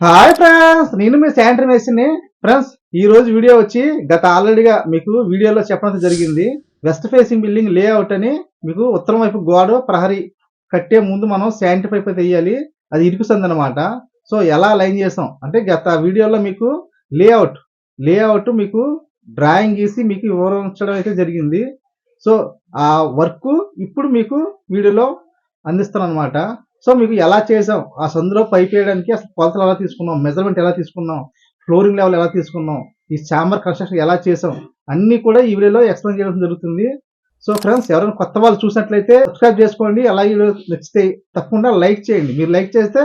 Hi friends నేను మీ Santner మేసిని friends ఈ రోజు వీడియో వచ్చి గత ఆల్రెడీగా మీకు వీడియోలో చెప్పడం జరిగింది. వెస్ట్ ఫేసింగ్ బిల్డింగ్ లేఅవుట్ అని మీకు ఉత్తరం వైపు గోడ ప్రహరీ కట్టే ముందు మనం శాంటర్ పైపు అయితే అది ఇరుకుతుంది అనమాట సో ఎలా లైన్ చేసాం? అంటే గత వీడియోలో మీకు లేఅవుట్ లేఅవుట్ మీకు డ్రాయింగ్ గీసి మీకు వివరించడం అయితే జరిగింది. సో ఆ వర్క్ ఇప్పుడు మీకు వీడియోలో అందిస్తాను అనమాట సో మీకు ఎలా చేసాం? ఆ సందులో పైప్ వేయడానికి అసలు కొలతలు ఎలా తీసుకున్నాం? మెజర్మెంట్ ఎలా తీసుకున్నాం? ఫ్లోరింగ్ లెవెల్ ఎలా తీసుకున్నాం? ఈ చాంబర్ కన్స్ట్రక్షన్ ఎలా చేసాం? అన్ని కూడా ఈ వీడియోలో ఎక్స్ప్లెయిన్ చేయడం జరుగుతుంది. సో ఫ్రెండ్స్ ఎవరైనా కొత్త వాళ్ళు చూసినట్లయితే సబ్స్క్రైబ్ చేసుకోండి. అలాగే వీడియో నచ్చితే తప్పకుండా లైక్ చేయండి. మీరు లైక్ చేస్తే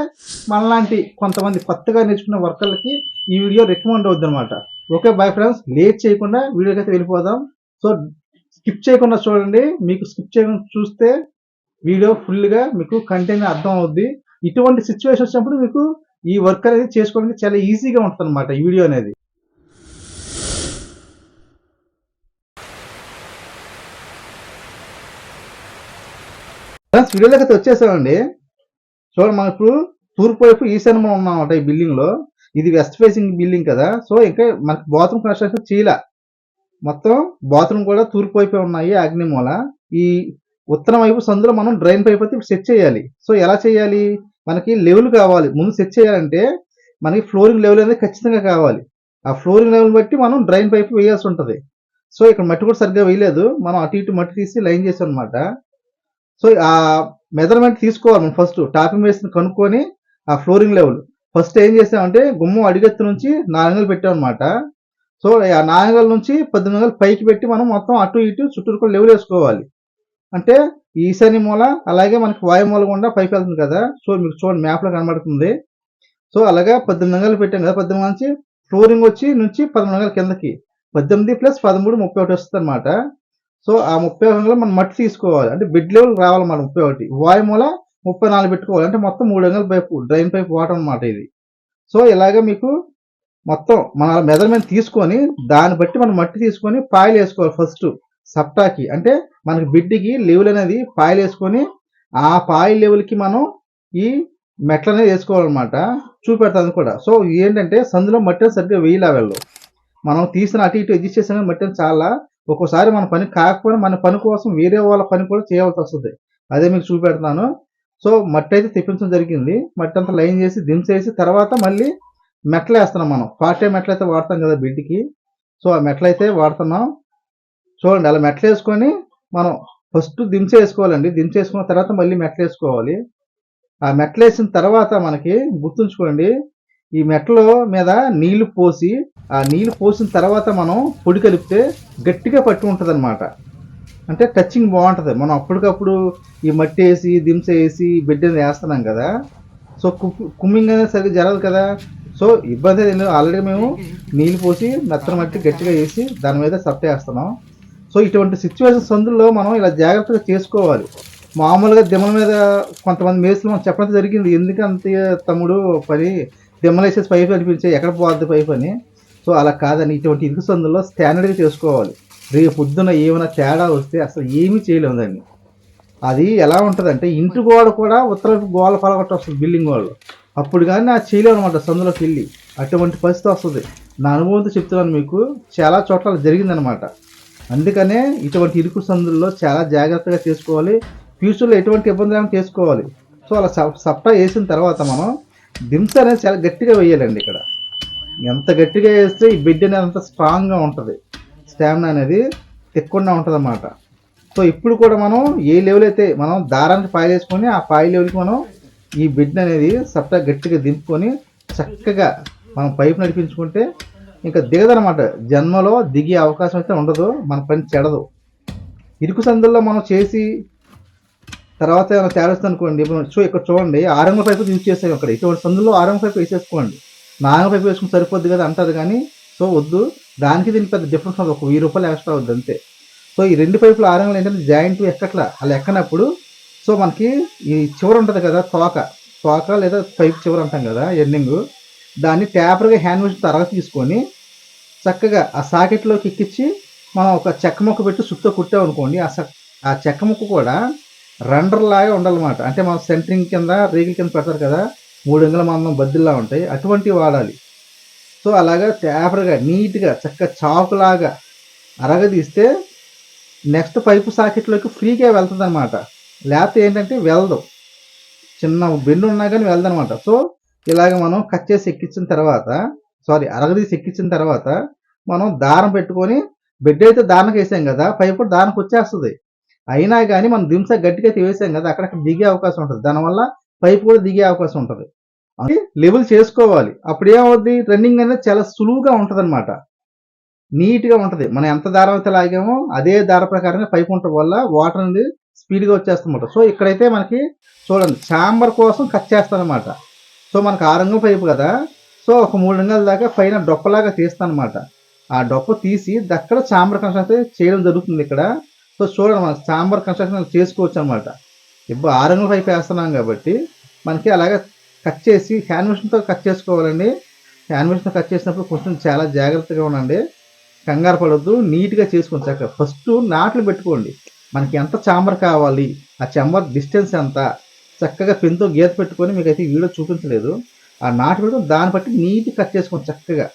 మనలాంటి కొంతమంది కొత్తగా నేర్చుకున్న వర్కర్లకి ఈ వీడియో రికమెండ్ అవుద్ది అనమాట ఓకే బాయ్ ఫ్రెండ్స్ లేట్ చేయకుండా వీడియోకి అయితే వెళ్ళిపోదాం. సో స్కిప్ చేయకుండా చూడండి. మీకు స్కిప్ చేయకుండా చూస్తే వీడియో ఫుల్గా మీకు కంటెంట్ అర్థం అవుద్ది. ఇటువంటి సిచ్యువేషన్ వచ్చినప్పుడు మీకు ఈ వర్క్ అనేది చేసుకోవడానికి చాలా ఈజీగా ఉంటుంది అనమాట ఈ వీడియో అనేది. వీడియోలోకి అయితే వచ్చేసామండి. చూడండి మనం ఇప్పుడు తూర్పు వైపు ఈశాన్యం ఉన్నామన్నమాట ఈ బిల్డింగ్లో. ఇది వెస్ట్ ఫేసింగ్ బిల్డింగ్ కదా. సో ఇంకా మనకి బాత్రూమ్ కన్స్ట్రక్షన్ చేయలే. మొత్తం బాత్రూమ్ కూడా తూర్పు వైపే ఉన్నాయి అగ్నిమూల. ఈ ఉత్తరం వైపు సందులో మనం డ్రైన్ పైప్ అయితే సెట్ చేయాలి. సో ఎలా చేయాలి? మనకి లెవెల్ కావాలి. ముందు సెట్ చేయాలంటే మనకి ఫ్లోరింగ్ లెవెల్ అనేది ఖచ్చితంగా కావాలి. ఆ ఫ్లోరింగ్ లెవెల్ బట్టి మనం డ్రైన్ పైప్ వేయాల్సి ఉంటుంది. సో ఇక్కడ మట్టి కూడా సరిగ్గా వేయలేదు. మనం అటు ఇటు మట్టి తీసి లైన్ చేసాం అనమాట సో ఆ మెజర్మెంట్ తీసుకోవాలి మనం ఫస్ట్ టాపింగ్ వేసిన కనుక్కొని ఆ ఫ్లోరింగ్ లెవెల్ ఫస్ట్ ఏం చేసామంటే గుమ్మం అడిగెత్తు నుంచి నాలుగు పెట్టాం అనమాట సో ఆ నాలుగు నుంచి పద్దెనిమిది వందలు పైకి పెట్టి మనం మొత్తం అటు ఇటు చుట్టూరు కూడా లెవెల్ వేసుకోవాలి. అంటే ఈశాన్య మూల అలాగే మనకి వాయు మూల గుండా పైకి వెళ్తుంది కదా. సో మీకు చూడండి మ్యాప్లో కనబడుతుంది. సో అలాగే పద్దెనిమిది వందలు పెట్టాం కదా. పద్దెనిమిది నుంచి ఫ్లోరింగ్ వచ్చి నుంచి పదమూడు వందల కిందకి. పద్దెనిమిది ప్లస్ పదమూడు ముప్పై ఒకటి వస్తుంది అనమాట సో ఆ ముప్పై వందలు మనం మట్టి తీసుకోవాలి. అంటే బెడ్ లెవెల్ రావాలి మనం ముప్పై ఒకటి. వాయుమూల ముప్పై నాలుగు పెట్టుకోవాలి. అంటే మొత్తం మూడు వందల పైపు డ్రైన్ పైపు వాటర్ అనమాట ఇది. సో ఇలాగే మీకు మొత్తం మన మెజర్మెంట్ తీసుకొని దాన్ని బట్టి మనం మట్టి తీసుకొని పాయలు వేసుకోవాలి ఫస్ట్ సప్టాకి అంటే మనకి బిడ్డికి లెవెల్ అనేది పాయలు వేసుకొని ఆ పాయ లెవెల్కి మనం ఈ మెట్లు అనేది వేసుకోవాలన్నమాట. చూపెడతాను కూడా. సో ఏంటంటే సందులో మట్టి సరిగ్గా వెయ్యి లెవెల్లో మనం తీసిన అటు ఇటు అడ్జస్ట్ చేసిన మట్టి చాలా ఒక్కోసారి మన పని కాకపోయినా మన పని కోసం వేరే వాళ్ళ పని కూడా చేయవలసి వస్తుంది. అదే మీకు చూపెడతాను. సో మట్టి అయితే తెప్పించడం జరిగింది. మట్టి అంతా లైన్ చేసి దించేసి తర్వాత మళ్ళీ మెట్లు వేస్తున్నాం మనం. పార్టీ మెట్లు అయితే వాడతాం కదా బిడ్డికి. సో ఆ మెట్లు అయితే వాడుతున్నాం. చూడండి అలా మెట్లు వేసుకొని మనం ఫస్ట్ దించే వేసుకోవాలండి తర్వాత మళ్ళీ మెట్లు వేసుకోవాలి. ఆ మెట్లు వేసిన తర్వాత మనకి గుర్తుంచుకోండి ఈ మెట్ల మీద నీళ్ళు పోసి ఆ నీళ్ళు పోసిన తర్వాత మనం పొడి కలిపితే గట్టిగా పట్టి ఉంటుంది అనమాట అంటే టచింగ్ బాగుంటుంది. మనం అప్పటికప్పుడు ఈ మట్టి వేసి దింస వేసి బిడ్డ వేస్తున్నాం కదా. సో కుమ్మింగ్ అనేది సరిగ్గా జరగదు కదా. సో ఇబ్బంది లేదు. ఆల్రెడీ మేము నీళ్ళు పోసి మెత్తన మట్టి గట్టిగా వేసి దాని మీద సప్ట వేస్తున్నాం. సో ఇటువంటి సిచ్యువేషన్స్ అందులో మనం ఇలా జాగ్రత్తగా చేసుకోవాలి. మామూలుగా దిమ్మల మీద కొంతమంది మేసులు మనం చెప్పడం జరిగింది. ఎందుకంటే తమ్ముడు పని దిమ్మలేసేసి పైపు అనిపించే ఎక్కడ పోద్ది పైపు అని. సో అలా కాదని ఇటువంటి ఇరుకు సందుల్లో స్టాండర్డ్గా చేసుకోవాలి. రేపు పొద్దున ఏమైనా తేడా వస్తే అసలు ఏమీ చేయలేము దాన్ని. అది ఎలా ఉంటుందంటే ఇంటి గోడ కూడా ఉత్తర గోడ పలగొట్ట వస్తుంది బిల్డింగ్ వాళ్ళు అప్పుడు కానీ అది చేయలేము అనమాట సందులోకి వెళ్ళి. అటువంటి పరిస్థితి వస్తుంది. నా అనుభవంతో చెప్తున్నాను మీకు. చాలా చోట్ల జరిగిందనమాట అందుకనే ఇటువంటి ఇరుకు సందుల్లో చాలా జాగ్రత్తగా చేసుకోవాలి. ఫ్యూచర్లో ఎటువంటి ఇబ్బంది లేకుండా చేసుకోవాలి. సో అలా సప్టా వేసిన తర్వాత మనం దింస అనేది చాలా గట్టిగా వేయాలండి ఇక్కడ. ఎంత గట్టిగా వేస్తే ఈ బెడ్ అనేది అంత స్ట్రాంగ్గా ఉంటుంది. స్టామినా అనేది తిక్కకుండా ఉంటుంది అన్నమాట సో ఇప్పుడు కూడా మనం ఏ లెవెల్ అయితే మనం దారానికి పాయలు వేసుకొని ఆ పాయ లెవెల్కి మనం ఈ బిడ్డ అనేది సప్టా గట్టిగా దింపుకొని చక్కగా మనం పైపు నడిపించుకుంటే ఇంకా దిగదనమాట జన్మలో దిగే అవకాశం అయితే ఉండదు మన పని చెడదు. ఇరుకు సందుల్లో మనం చేసి తర్వాత ఏమైనా తేడా అనుకోండి చూ ఇక్కడ చూడండి ఆరంగ పైపు యూజ్ చేసాం ఇక్కడ. ఇటువంటి సందుల్లో ఆరంగ పైపు వేసేసుకోండి. నారంగ పైపు వేసుకుని సరిపోద్ది కదా అంటారు కానీ సో వద్దు. దానికి దీనికి పెద్ద డిఫరెన్స్ ఉంది ఒక వెయ్యి రూపాయలు ఎక్స్ట్రా అవుద్ది అంతే. సో ఈ రెండు పైపులు ఆరంగలు ఏంటంటే జాయింట్ ఎక్కట్లా? అలా ఎక్కనప్పుడు సో మనకి ఈ చివర ఉంటుంది కదా తోక. తోక లేదా పైపు చివర అంటాం కదా ఎండింగ్. దాన్ని ట్యాపర్గా హ్యాండ్ వాష్ తరగ తీసుకొని చక్కగా ఆ సాకెట్లోకి ఎక్కించి మనం ఒక చెక్క ముక్క పెట్టి సుత్తో కుట్టామనుకోండి ఆ ఆ చెక్క ముక్క కూడా రండర్ లాగా ఉండాలన్నమాట. అంటే మనం సెంటరింగ్ కింద రేగిల్ కింద పెడతారు కదా మూడు అంగుల మందం బద్దిల్లా ఉంటాయి అటువంటివి వాడాలి. సో అలాగా తేపరగా నీట్గా చక్కగా చాకులాగా అరగదీస్తే నెక్స్ట్ పైపు సాకెట్లోకి ఫ్రీగా వెళ్తుంది అనమాట లేకపోతే ఏంటంటే వెళ్దాం. చిన్న బెండు ఉన్నా కానీ వెళ్దనమాట సో ఇలాగ మనం కట్ చేసి ఎక్కించిన తర్వాత సారీ అరగదీసి ఎక్కించిన తర్వాత మనం దారం పెట్టుకొని బెడ్ అయితే దానికి వేసాం కదా పైపు దానికి వచ్చేస్తుంది. అయినా కానీ మనం దింస గట్టిగా వేసాం కదా అక్కడక్కడ దిగే అవకాశం ఉంటుంది. దానివల్ల పైపు కూడా దిగే అవకాశం ఉంటుంది. అది లెవెల్ చేసుకోవాలి. అప్పుడు ఏమవుద్ది? రన్నింగ్ అనేది చాలా సులువుగా ఉంటుంది అనమాట నీట్గా ఉంటుంది. మనం ఎంత దారం అయితే లాగామో అదే దార ప్రకారంగా పైపు ఉండటం వల్ల వాటర్ అనేది స్పీడ్గా వచ్చేస్తుందన్నమాట. సో ఇక్కడైతే మనకి చూడండి చాంబర్ కోసం కట్ చేస్తానమాట సో మనకు ఆ అంగుల పైపు కదా. సో ఒక మూడు రంగాల దాకా పైన డొప్పలాగా తీస్తాను అనమాట ఆ డొప్ప తీసి అక్కడ చాంబర్ కన్స్ట్రక్షన్ చేయడం జరుగుతుంది ఇక్కడ. సో చూడండి మనం చాంబర్ కన్స్ట్రక్షన్ చేసుకోవచ్చు అనమాట ఇప్పుడు ఆ అంగుల పైపు వేస్తున్నాం కాబట్టి మనకి అలాగే కట్ చేసి హ్యాండ్ మిషన్తో కట్ చేసుకోవాలండి. హ్యాండ్ మిషన్తో కట్ చేసినప్పుడు కొంచెం చాలా జాగ్రత్తగా ఉండండి. కంగారు పడవద్దు నీట్గా చేసుకోండి చక్కగా. ఫస్ట్ నాట్లు పెట్టుకోండి. మనకి ఎంత చాంబర్ కావాలి ఆ చాంబర్ డిస్టెన్స్ ఎంత చక్కగా పెన్తో గీత పెట్టుకొని మీకు అయితే వీడియో చూపించలేదు. ఆ నాటు పెట్టుకుని దాన్ని బట్టి నీటి కట్ చేసుకోండి చక్కగా.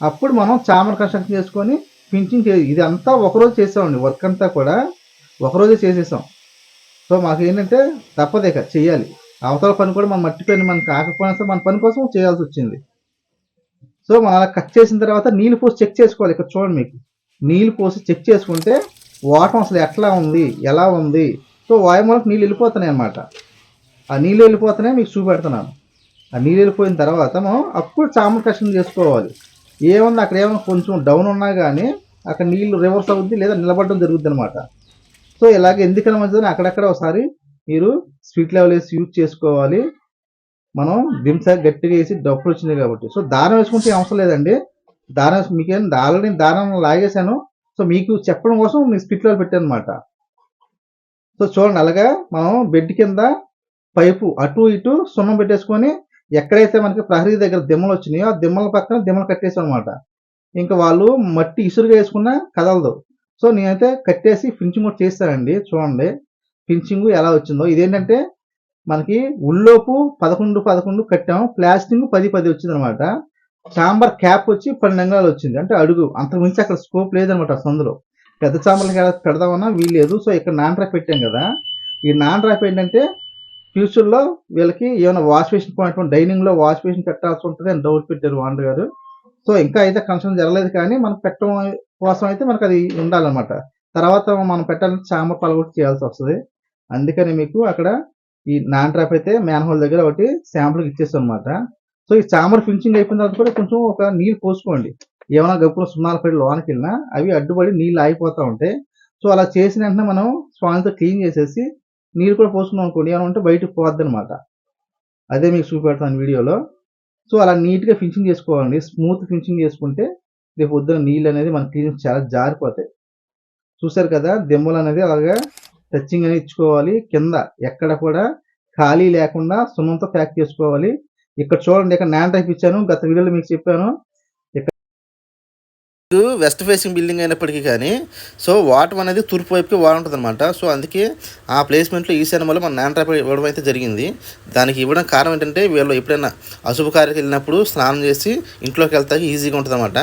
అప్పుడు మనం చాంబర్ కన్స్ట్రక్షన్ చేసుకొని పింఛింగ్ చే ఇది అంతా ఒకరోజు చేసామండి వర్క్ అంతా కూడా ఒకరోజే చేసేసాం. సో మాకు ఏంటంటే తప్పదు చేయాలి. అవతల పని కూడా మనం మట్టిపోయిన మనం కాకపోయినా మన పని కోసం చేయాల్సి వచ్చింది. సో మనం అలా కట్ చేసిన తర్వాత నీళ్ళు పోసి చెక్ చేసుకోవాలి. ఇక్కడ చూడండి మీకు. నీళ్ళు పోసి చెక్ చేసుకుంటే వాటర్ అసలు ఎట్లా ఉంది ఎలా ఉంది? సో వాయుమూలకు నీళ్ళు వెళ్ళిపోతున్నాయి అన్నమాట ఆ నీళ్ళు వెళ్ళిపోతేనే మీకు చూపెడుతున్నాను. ఆ నీళ్ళు వెళ్ళిపోయిన తర్వాత మనం అప్పుడు చామల కష్టం చేసుకోవాలి. ఏమన్నా అక్కడ ఏమన్నా కొంచెం డౌన్ ఉన్నా కానీ అక్కడ నీళ్ళు రివర్స్ అవుద్ది లేదా నిలబడడం జరుగుద్ది అనమాట సో ఇలాగ ఎందుకని మంచిదని అక్కడక్కడ ఒకసారి మీరు స్వీట్ లెవెల్ వేసి యూజ్ చేసుకోవాలి. మనం దింస గట్టిగా వేసి డబ్బులు వచ్చింది కాబట్టి. సో దారం వేసుకుంటే అవసరం లేదండి. దారం మీకేం ఆల్రెడీ దారం లాగేశాను. సో మీకు చెప్పడం కోసం మీ స్పిట్లో లెవెల్ పెట్టాను అనమాట సో చూడండి అలాగా మనం బెడ్ కింద పైపు అటు ఇటు సున్నం పెట్టేసుకొని ఎక్కడైతే మనకి ప్రహరీ దగ్గర దిమ్మలు వచ్చినాయో ఆ దిమ్మల పక్కన దిమ్మలు కట్టేసాం అనమాట ఇంకా వాళ్ళు మట్టి ఇసురుగా వేసుకున్నా కదలదు. సో నేనైతే కట్టేసి ఫినిషింగ్ కూడా చేస్తానండి. చూడండి. ఫినిషింగ్ ఎలా వచ్చిందో. ఇదేంటంటే మనకి ఉల్లోపు పదకొండు పదకొండు కట్టాము. ప్లాస్టింగ్ పది పది వచ్చింది అనమాట చాంబర్ క్యాప్ వచ్చి పన్నెండు అంగాలు వచ్చింది. అంటే అడుగు. అంతకుమించి అక్కడ స్కోప్ లేదనమాట సందులో. పెద్ద చాంబర్కి పెడదామన్నా వీల్లేదు. సో ఇక్కడ నాన్ డ్రాప్ పెట్టాం కదా. ఈ నాన్ డ్రాప్ ఏంటంటే ఫ్యూచర్లో వీళ్ళకి ఏమైనా వాష్ బేసిన్ పాయింట్ డైనింగ్లో వాష్ బేసిన్ పెట్టాల్సి ఉంటుంది అని డౌట్ పెట్టారు వాండ్ గారు. సో ఇంకా అయితే కన్సర్న్ జరగలేదు కానీ మనం పెట్టడం కోసం అయితే మనకు అది ఉండాలన్నమాట. తర్వాత మనం పెట్టాలంటే చాంబర్ పలగొట్టి చేయాల్సి వస్తుంది. అందుకని మీకు అక్కడ ఈ నాన్ ట్రాప్ అయితే మ్యాన్ హోల్ దగ్గర ఒకటి శాంపుల్కి ఇచ్చేస్తాం అనమాట సో ఈ చామర్ ఫినిషింగ్ అయిపోయిన తర్వాత కూడా కొంచెం ఒక నీళ్ళు పోసుకోండి. ఏమైనా గప్పులు సున్నాలు పడి లోనికి వెళ్ళినా అవి అడ్డుపడి నీళ్ళు ఆగిపోతూ ఉంటాయి. సో అలా చేసిన వెంటనే మనం స్పాంజ్తో క్లీన్ చేసేసి నీళ్ళు కూడా పోసుకున్నాం అనుకోండి ఏమైనా ఉంటే బయటకు పోద్ది అనమాట అదే మీకు చూపెడతాను వీడియోలో. సో అలా నీట్గా ఫినిషింగ్ చేసుకోవాలండి. స్మూత్ ఫినిషింగ్ చేసుకుంటే రేపు పొద్దున నీళ్ళు అనేది మన క్లీన్ చాలా జారిపోతాయి. చూసారు కదా దెమ్మలు అనేది అలాగా టచ్చింగ్ అనేది ఇచ్చుకోవాలి. కింద ఎక్కడ కూడా ఖాళీ లేకుండా సున్నంతో ప్యాక్ చేసుకోవాలి. ఇక్కడ చూడండి ఇక్కడ నాన్ టైప్ ఇచ్చాను. గత వీడియోలో మీకు చెప్పాను. ఇది వెస్ట్ ఫేసింగ్ బిల్డింగ్ అయినప్పటికీ కానీ సో వాటర్ అనేది తూర్పు వైపుకి బాగుంటుంది అనమాట సో అందుకే ఆ ప్లేస్మెంట్లో ఈ సినిమాలో మన నాన్ ట్రాప్ ఇవ్వడం అయితే జరిగింది. దానికి ఇవ్వడం కారణం ఏంటంటే వీళ్ళు ఎప్పుడైనా అశుభ కార్యకి వెళ్ళినప్పుడు స్నానం చేసి ఇంట్లోకి వెళ్తాకి ఈజీగా ఉంటుంది అనమాట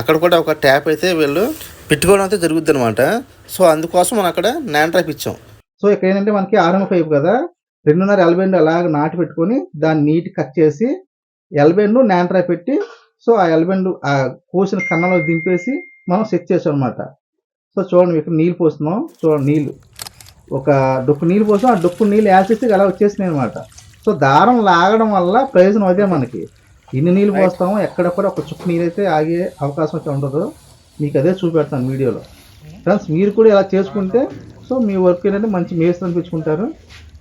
అక్కడ కూడా ఒక ట్యాప్ అయితే వీళ్ళు పెట్టుకోవడం అయితే జరుగుద్ది అనమాట సో అందుకోసం మనం అక్కడ నాన్ ట్రాప్ ఇచ్చాం. సో ఇక్కడ ఏంటంటే మనకి ఆర్ఎం పైప్ కదా రెండున్నర ఎల్బెండ్ అలాగ నాటి పెట్టుకొని దాన్ని నీట్ కట్ చేసి ఎల్బెండ్ నాన్ ట్రాప్ పెట్టి సో ఆ ఎల్బెండ్ ఆ కోసిన కన్నంలో దింపేసి మనం సెట్ చేసాం అనమాట సో చూడండి మీకు నీళ్ళు పోస్తున్నాం. చూడండి నీళ్ళు. ఒక డొక్కు నీళ్ళు పోసాం. ఆ డొక్కు నీళ్ళు యాసిస్తే అలా వచ్చేసినాయి అనమాట సో దారం లాగడం వల్ల ప్రయోజనం అదే మనకి. ఇన్ని నీళ్ళు పోస్తాము ఎక్కడ కూడా ఒక చుక్క నీళ్ళు అయితే ఆగే అవకాశం అయితే ఉండదు. మీకు అదే చూపెడతాను వీడియోలో. ఫ్రెండ్స్ మీరు కూడా ఇలా చేసుకుంటే సో మీ వర్క్ ఏంటంటే మంచి మేస్ అనిపించుకుంటారు.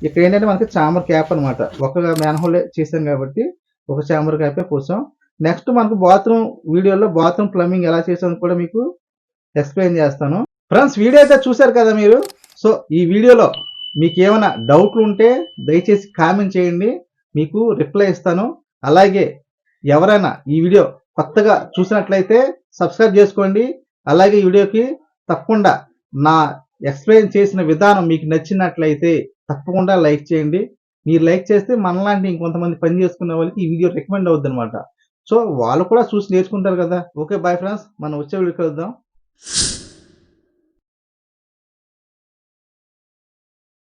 ఇక్కడ ఏంటంటే మనకి చామర్ క్యాప్ అనమాట ఒక మ్యాన్ హోల్ చేసాం కాబట్టి ఒక చామర్ క్యాపే పోసాం. నెక్స్ట్ మనకు బాత్రూమ్ వీడియోలో బాత్రూమ్ ప్లంబింగ్ ఎలా చేసామో కూడా మీకు ఎక్స్ప్లెయిన్ చేస్తాను. ఫ్రెండ్స్ వీడియో అయితే చూశారు కదా మీరు? సో ఈ వీడియోలో మీకు ఏమైనా డౌట్లు ఉంటే దయచేసి కామెంట్ చేయండి. మీకు రిప్లై ఇస్తాను. అలాగే ఎవరైనా ఈ వీడియో కొత్తగా చూసినట్లయితే సబ్స్క్రైబ్ చేసుకోండి. అలాగే ఈ వీడియోకి తప్పకుండా నా ఎక్స్ప్లెయిన్ చేసిన విధానం మీకు నచ్చినట్లయితే తప్పకుండా లైక్ చేయండి. మీరు లైక్ చేస్తే మనలాంటి ఇంకొంతమంది పని చేసుకునే వాళ్ళకి ఈ వీడియో రికమెండ్ అవుద్ది అనమాట సో వాళ్ళు కూడా చూసి నేర్చుకుంటారు కదా. ఓకే బాయ్ ఫ్రెండ్స్ మనం వచ్చే వీడియో కలుద్దాం.